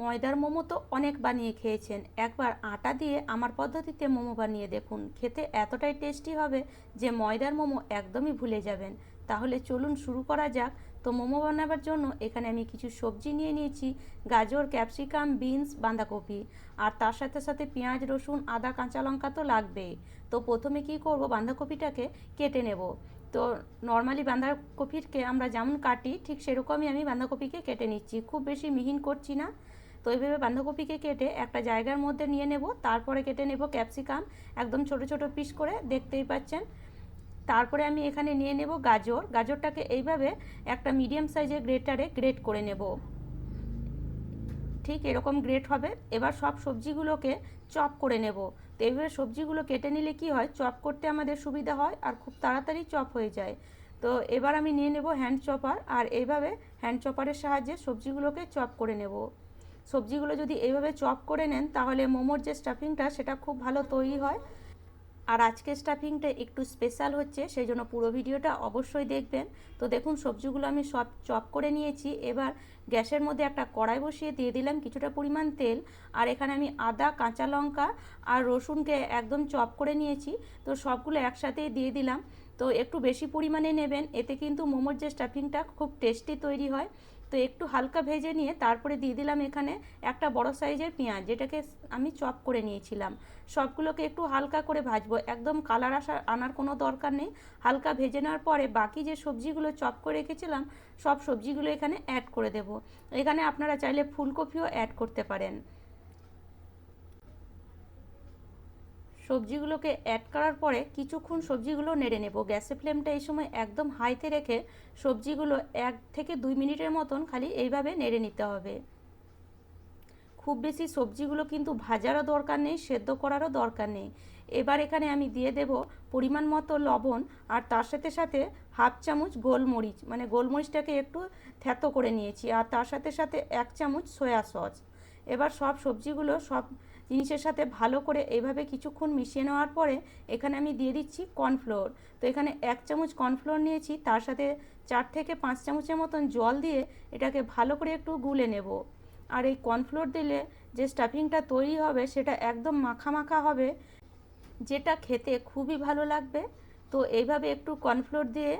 ময়দার মোমো তো অনেক বানিয়ে খেয়েছেন। একবার আটা দিয়ে আমার পদ্ধতিতে মোমো বানিয়ে দেখুন। খেতে এতটাই টেস্টি হবে যে ময়দার মোমো একদমই ভুলে যাবেন। তাহলে চলুন শুরু করা যাক। তো মোমো বানাবার জন্য এখানে আমি কিছু সবজি নিয়ে নিয়েছি। গাজর, ক্যাপসিকাম, বিনস, বাঁধাকপি। আর তার সাথে সাথে পেঁয়াজ, রসুন, আদা, কাঁচা লঙ্কা তো লাগবেই। তো প্রথমে কি করব? বাঁধাকপিটাকে কেটে নেব। তো নর্মালি বাঁধাকপিকে আমরা যেমন কাটি, ঠিক সেরকমই আমি বাঁধাকপিকে কেটে নিচ্ছি। খুব বেশি মিহিন করছি না। তো এইভাবে বাঁধাকপিকে কেটে একটা জায়গার মধ্যে নিয়ে নেব, তারপরে কেটে নেব ক্যাপসিকাম, একদম ছোট ছোট পিস করে, দেখতেই পাচ্ছেন। তারপরে আমি এখানে নিয়ে নেব গাজর। গাজরটাকে এইভাবে একটা মিডিয়াম সাইজের গ্রেটারে গ্রেট করে নেব। ঠিক এরকম গ্রেট হবে। এবার সব সবজিগুলোকে চপ করে নেব। তো এইভাবে সবজিগুলো কেটে নিলে কি হয়? চপ করতে আমাদের সুবিধা হয় আর খুব তাড়াতাড়ি চপ হয়ে যায়। তো এবার আমি নিয়ে নেব হ্যান্ড চপার আর এইভাবে হ্যান্ড চপারের সাহায্যে সবজিগুলোকে চপ করে নেব। সবজিগুলো যদি এইভাবে চপ করে নেন, তাহলে মোমোর যে স্টাফিংটা, সেটা খুব ভালো তৈরি হয়। আর আজকের স্টাফিংটা একটু স্পেশাল হচ্ছে, সেই জন্য পুরো ভিডিওটা অবশ্যই দেখবেন। তো দেখুন, সবজিগুলো আমি সব চপ করে নিয়েছি। এবার গ্যাসের মধ্যে একটা কড়াই বসিয়ে দিয়ে দিলাম কিছুটা পরিমাণ তেল। আর এখানে আমি আদা, কাঁচা লঙ্কা আর রসুনকে একদম চপ করে নিয়েছি। তো সবগুলো একসাথেই দিয়ে দিলাম। তো একটু বেশি পরিমাণে নেবেন, এতে কিন্তু মোমোর যে স্টাফিংটা খুব টেস্টি তৈরি হয়। তো একটু হালকা ভেজে নিয়ে তারপরে দিয়ে দিলাম এখানে একটা বড় সাইজের পেঁয়াজ, যেটাকে আমি চপ করে নিয়েছিলাম। সবগুলোকে একটু হালকা করে ভাজবো। একদম কালার আসা আনার কোনো দরকার নেই। হালকা ভেজে নেওয়ার পরে বাকি যে সবজিগুলো চপ করে রেখেছিলাম, সব সবজিগুলো এখানে অ্যাড করে দেব। এখানে আপনারা চাইলে ফুলকপিও অ্যাড করতে পারেন। সবজিগুলোকে অ্যাড করার পরে কিছুক্ষণ সবজিগুলো নেড়ে নেব। গ্যাসের ফ্লেমটা এই সময় একদম হাইতে রেখে সবজিগুলো এক থেকে দুই মিনিটের মতন খালি এইভাবে নেড়ে নিতে হবে। খুব বেশি সবজিগুলো কিন্তু ভাজারও দরকার নেই, সেদ্ধ করারও দরকার নেই। এবার এখানে আমি দিয়ে দেব পরিমাণ মতো লবণ আর তার সাথে সাথে হাফ চামচ গোলমরিচ মানে গোলমরিচটাকে একটু থ্যাতো করে নিয়েছি। আর তার সাথে সাথে এক চামচ সয়া সস। এবার সব সবজিগুলো সব জিনিসের সাথে ভালো করে এইভাবে কিছুক্ষণ মিশিয়ে নেওয়ার পরে এখানে আমি দিয়ে দিচ্ছি কর্নফ্লোর। তো এখানে এক চামচ কর্নফ্লোর নিয়েছি, তার সাথে চার থেকে পাঁচ চামচের মতন জল দিয়ে এটাকে ভালো করে একটু গুলে নেব। আর এই কর্নফ্লোর দিলে যে স্টাফিংটা তৈরি হবে সেটা একদম মাখা মাখা হবে, যেটা খেতে খুবই ভালো লাগবে। তো এইভাবে একটু কর্নফ্লোর দিয়ে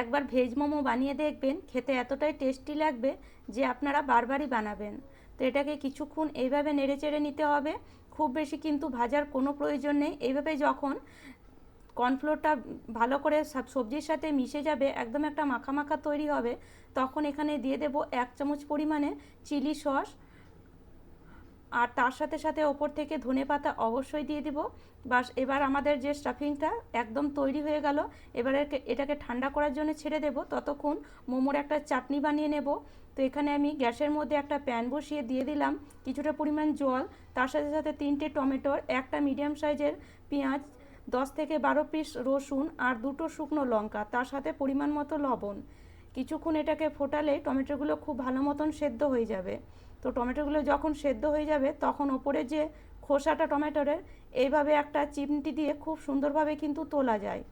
একবার ভেজ মোমো বানিয়ে দেখবেন, খেতে এতটাই টেস্টি লাগবে যে আপনারা বারবারই বানাবেন। তো এটাকে কিছুক্ষণ এইভাবে নেড়ে চেড়ে নিতে হবে। খুব বেশি কিন্তু ভাজার কোনো প্রয়োজন নেই। এইভাবে যখন কর্নফ্লোরটা ভালো করে সবজির সাথে মিশে যাবে, একদম একটা মাখা মাখা তৈরি হবে, তখন এখানে দিয়ে দেব এক চামচ পরিমাণে চিলি সস আর তার সাথে সাথে ওপর থেকে ধনে পাতা অবশ্যই দিয়ে দিব। বাস এবার আমাদের যে স্টাফিংটা একদম তৈরি হয়ে গেল, এবার এটাকে ঠান্ডা করার জন্য ছেড়ে দেব। ততক্ষণ মোমোর একটা চাটনি বানিয়ে নেব। তো এখানে আমি গ্যাসের মধ্যে একটা প্যান বসিয়ে দিয়ে দিলাম, কিছুটা পরিমাণ জল, তার সাথে সাথে তিনটে টমেটোর, একটা মিডিয়াম সাইজের পেঁয়াজ, দশ থেকে বারো পিস রসুন আর দুটো শুকনো লঙ্কা, তার সাথে পরিমাণ মতো লবণ। কিছুক্ষণ এটাকে ফোটালে টমেটোগুলো খুব ভালো মতন সেদ্ধ হয়ে যাবে। তো টমেটোগুলো যখন সেদ্ধ হয়ে যাবে, তখন ওপরে যে খোসাটা টমেটোরের, এইভাবে একটা চিমটি দিয়ে খুব সুন্দরভাবে কিন্তু তোলা যায়।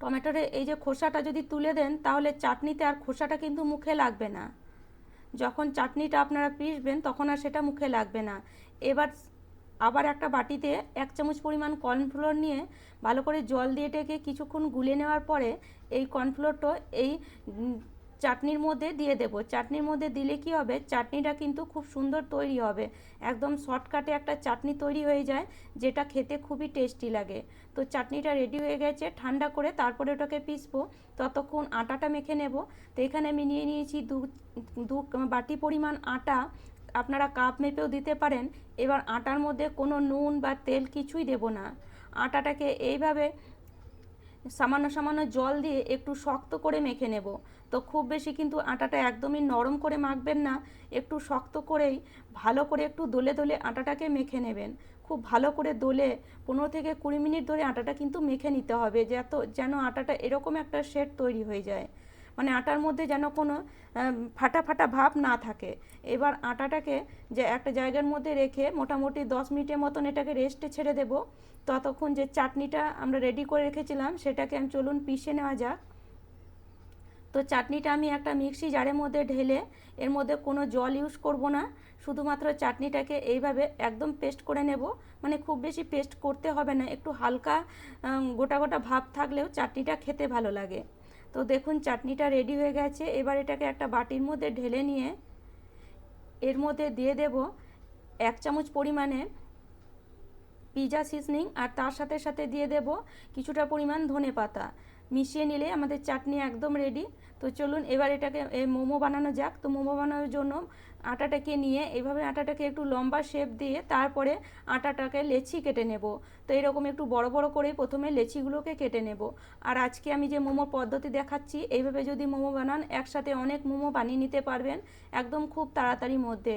টমেটোরে এই যে খোসাটা যদি তুলে দেন, তাহলে চাটনিতে আর খোসাটা কিন্তু মুখে লাগবে না। যখন চাটনিটা আপনারা পিসবেন তখন আর সেটা মুখে লাগবে না। এবার আবার একটা বাটিতে এক চামচ পরিমাণ কর্নফ্লোর নিয়ে ভালো করে জল দিয়ে টেকে কিছুক্ষণ গুলে নেওয়ার পরে এই কর্নফ্লোরটা এই চাটনির মধ্যে দিয়ে দেব। চাটনির মধ্যে দিলে কি হবে? চাটনিটা কিন্তু খুব সুন্দর তৈরি হবে। একদম শর্টকাটে একটা চাটনি তৈরি হয়ে যায়, যেটা খেতে খুবই টেস্টি লাগে। তো চাটনিটা রেডি হয়ে গেছে, ঠান্ডা করে তারপরে ওটাকে পিসবো ততক্ষণ আটাটা মেখে নেব। তো এখানে আমি নিয়ে নিয়েছি দু দু বাটি পরিমাণ আটা আপনারা কাপ মেপেও দিতে পারেন। এবার আটার মধ্যে কোনো নুন বা তেল কিছুই দেব না। আটাটাকে এইভাবে সামান্য সামান্য জল দিয়ে একটু শক্ত করে মেখে নেব। তো খুব বেশি কিন্তু আটাটা একদমই নরম করে মাখবেন না। একটু শক্ত করেই ভালো করে একটু দোলে দোলে আটাটাকে মেখে নেবেন। খুব ভালো করে দোলে পনেরো থেকে কুড়ি মিনিট ধরে আটাটা কিন্তু মেখে নিতে হবে। যত যেন আটাটা এরকম একটা শেড তৈরি হয়ে যায়। মানে আটার মধ্যে যেন কোনো ফাটা ফাটা ভাব না থাকে। এবার আটাটাকে যে একটা জায়গার মধ্যে রেখে মোটামুটি দশ মিনিটের মতন এটাকে রেস্টে ছেড়ে দেব। ততক্ষণ যে চাটনিটা আমরা রেডি করে রেখেছিলাম, সেটাকে আমি চলুন পিষে নেওয়া যাক। তো চাটনিটা আমি একটা মিক্সি জারের মধ্যে ঢেলে, এর মধ্যে কোনো জল ইউজ করব না। শুধুমাত্র চাটনিটাকে এইভাবে একদম পেস্ট করে নেব। মানে খুব বেশি পেস্ট করতে হবে না, একটু হালকা গোটা গোটা ভাব থাকলেও চাটনিটা খেতে ভালো লাগে। তো দেখুন, চাটনিটা রেডি হয়ে গেছে। এবার এটাকে একটা বাটির মধ্যে ঢেলে নিয়ে এর মধ্যে দিয়ে দেব এক চামচ পরিমাণে পিজা সিজনিং আর তার সাথে সাথে দিয়ে দেব কিছুটা পরিমাণ ধনে পাতা। মিশিয়ে নিলে আমাদের চাটনি একদম রেডি তো চলুন, এবার এটাকে মোমো বানানো যাক। তো মোমো বানানোর জন্য আটাটাকে নিয়ে এইভাবে আটাটাকে একটু লম্বা শেপ দিয়ে তারপরে আটাটাকে লেচি কেটে নেব। তো এরকম একটু বড় বড় করে প্রথমে লেচিগুলোকে কেটে নেব। আর আজকে আমি যে মোমোর পদ্ধতি দেখাচ্ছি, এইভাবে যদি মোমো বানান, একসাথে অনেক মোমো বানিয়ে নিতে পারবেন একদম খুব তাড়াতাড়ির মধ্যে।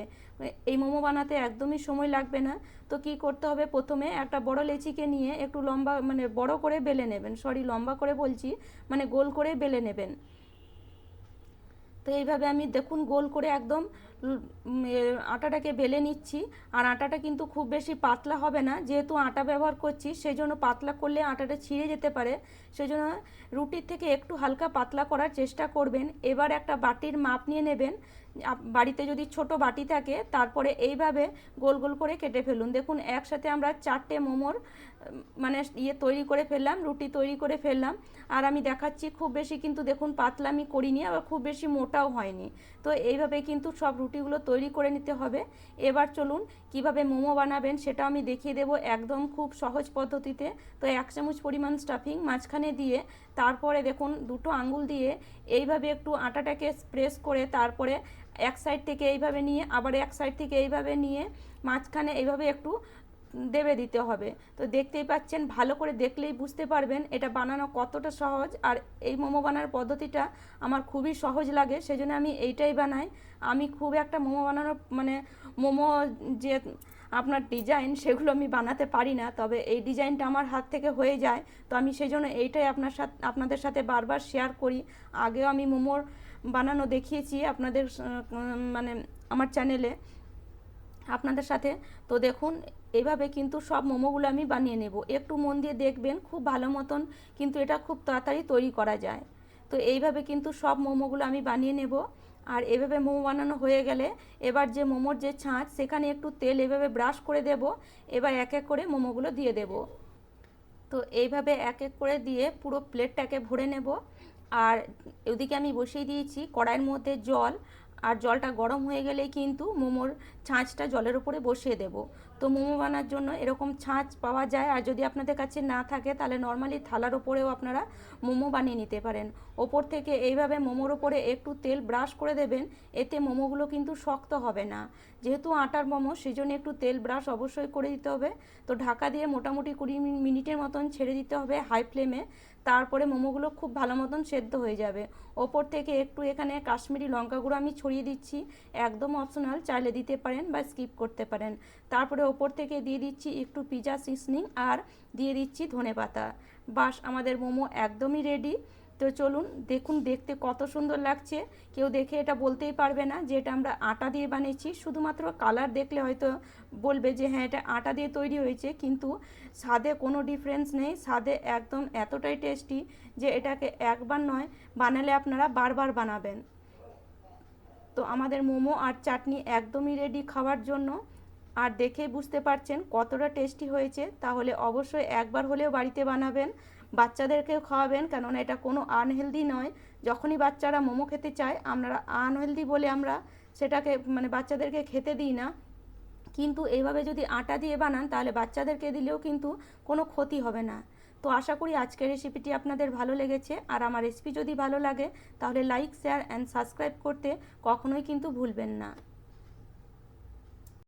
এই মোমো বানাতে একদমই সময় লাগবে না। তো কি করতে হবে? প্রথমে একটা বড় লেচিকে নিয়ে একটু লম্বা মানে বড় করে বেলে নেবেন। সরি লম্বা করে বলছি মানে গোল করে বেলে নেবেন। তো এইভাবে আমি দেখুন গোল করে একদম আটাটাকে বেলে নিচ্ছি। আর আটাটা কিন্তু খুব বেশি পাতলা হবে না। যেহেতু আটা ব্যবহার করছি সেই জন্য পাতলা করলে আটাটা ছিঁড়ে যেতে পারে। সেই জন্য রুটির থেকে একটু হালকা পাতলা করার চেষ্টা করবেন। এবার একটা বাটির মাপ নিয়ে নেবেন। বাড়িতে যদি ছোট বাটি থাকে, তারপরে এইভাবে গোল গোল করে কেটে ফেলুন। দেখুন, একসাথে আমরা চারটে মোমোর মানে ইয়ে তৈরি করে ফেললাম, রুটি তৈরি করে ফেললাম। আর আমি দেখাচ্ছি, খুব বেশি কিন্তু দেখুন পাতলা আমি করিনি, আবার খুব বেশি মোটাও হয়নি। তো এইভাবে কিন্তু সব রুটিগুলো তৈরি করে নিতে হবে। এবার চলুন, কীভাবে মোমো বানাবেন সেটা আমি দেখিয়ে দেবো একদম খুব সহজ পদ্ধতিতে। তো এক চামচ পরিমাণ স্টাফিং মাঝখানে দিয়ে, তারপরে দেখুন দুটো আঙুল দিয়ে, এইভাবে একটু আটাটাকে প্রেস করে, তারপরে এক সাইড থেকে এইভাবে নিয়ে, আবার এক সাইড থেকে এইভাবে নিয়ে মাঝখানে এইভাবে একটু দেবে দিতে হবে। তো দেখতেই পাচ্ছেন, ভালো করে দেখলেই বুঝতে পারবেন এটা বানানো কতটা সহজ। আর এই মোমো বানানোর পদ্ধতিটা আমার খুবই সহজ লাগে, সেজন্য আমি এইটাই বানাই। আমি খুব একটা মোমো বানানোর মানে মোমো যে আপনার ডিজাইন, সেগুলো আমি বানাতে পারি না, তবে এই ডিজাইনটা আমার হাত থেকে হয়ে যায়। তো আমি সেই জন্য এইটাই আপনার সাথে, আপনাদের সাথে বারবার শেয়ার করি। আগেও আমি মোমোর বানানো দেখিয়েছি আপনাদের মানে আমার চ্যানেলে আপনাদের সাথে। তো দেখুন, এভাবে কিন্তু সব মোমোগুলো আমি বানিয়ে নেব। একটু মন দিয়ে দেখবেন, খুব ভালো মতন কিন্তু এটা খুব তাড়াতাড়ি তৈরি করা যায়। তো এইভাবে কিন্তু সব মোমোগুলো আমি বানিয়ে নেব। আর এভাবে মোমো বানানো হয়ে গেলে এবার যে মোমোর যে ছাঁচ, সেখানে একটু তেল এভাবে ব্রাশ করে দেব। এবার এক এক করে মোমোগুলো দিয়ে দেব। তো এইভাবে এক এক করে দিয়ে পুরো প্লেটটাকে ভরে নেব। আর ওদিকে আমি বসিয়ে দিয়েছি কড়াইয়ের মধ্যে জল, আর জলটা গরম হয়ে গেলেই কিন্তু মোমোর ছাঁচটা জলের উপরে বসিয়ে দেব। তো মোমো বানার জন্য এরকম ছাঁচ পাওয়া যায়, আর যদি আপনাদের কাছে না থাকে তাহলে নর্মালি থালার ওপরেও আপনারা মোমো বানিয়ে নিতে পারেন। ওপর থেকে এইভাবে মোমোর ওপরে একটু তেল ব্রাশ করে দেবেন, এতে মোমোগুলো কিন্তু শক্ত হবে না। যেহেতু আটার মোমো সেই জন্য একটু তেল ব্রাশ অবশ্যই করে দিতে হবে। তো ঢাকা দিয়ে মোটামুটি কুড়ি মিনিটের মতন ছেড়ে দিতে হবে হাই ফ্লেমে। তারপরে মোমোগুলো খুব ভালো মতন সেদ্ধ হয়ে যাবে। ওপর থেকে একটু এখানে কাশ্মীরি লঙ্কা গুঁড়ো আমি ছড়িয়ে দিচ্ছি। একদম অপশনাল চাইলে দিতে পারেন বা স্কিপ করতে পারেন। তারপরে ওপর থেকে দিয়ে দিচ্ছি একটু পিজা সিসনিং আর দিয়ে দিচ্ছি ধনে পাতা বাস, আমাদের মোমো একদমই রেডি তো চলুন দেখুন, দেখতে কত সুন্দর লাগছে। কেউ দেখে এটা বলতেই পারবে না যে এটা আমরা আটা দিয়ে বানিয়েছি। শুধুমাত্র কালার দেখলে হয়তো বলবে যে হ্যাঁ এটা আটা দিয়ে তৈরি হয়েছে, কিন্তু স্বাদে কোনো ডিফারেন্স নেই। স্বাদে একদম এতটাই টেস্টি যে এটাকে একবার নয়, বানালে আপনারা বারবার বানাবেন। তো আমাদের মোমো আর চাটনি একদমই রেডি খাওয়ার জন্য। আর দেখে বুঝতে পারছেন কতটা টেস্টি হয়েছে, তাহলে অবশ্যই একবার হলেও বাড়িতে বানাবেন। বাচ্চাদেরকেও খাওয়াবেন, কেননা এটা কোনো আনহেলদি নয়। যখনই বাচ্চারা মোমো খেতে চায়, আমরা আনহেলদি বলে আমরা সেটাকে মানে বাচ্চাদেরকে খেতে দিই না। কিন্তু এইভাবে যদি আটা দিয়ে বানান, তাহলে বাচ্চাদেরকে দিলেও কিন্তু কোনো ক্ষতি হবে না। তো আশা করি আজকের রেসিপিটি আপনাদের ভালো লেগেছে। আর আমার রেসিপি যদি ভালো লাগে, তাহলে লাইক শেয়ার অ্যান্ড সাবস্ক্রাইব করতে কখনোই কিন্তু ভুলবেন না।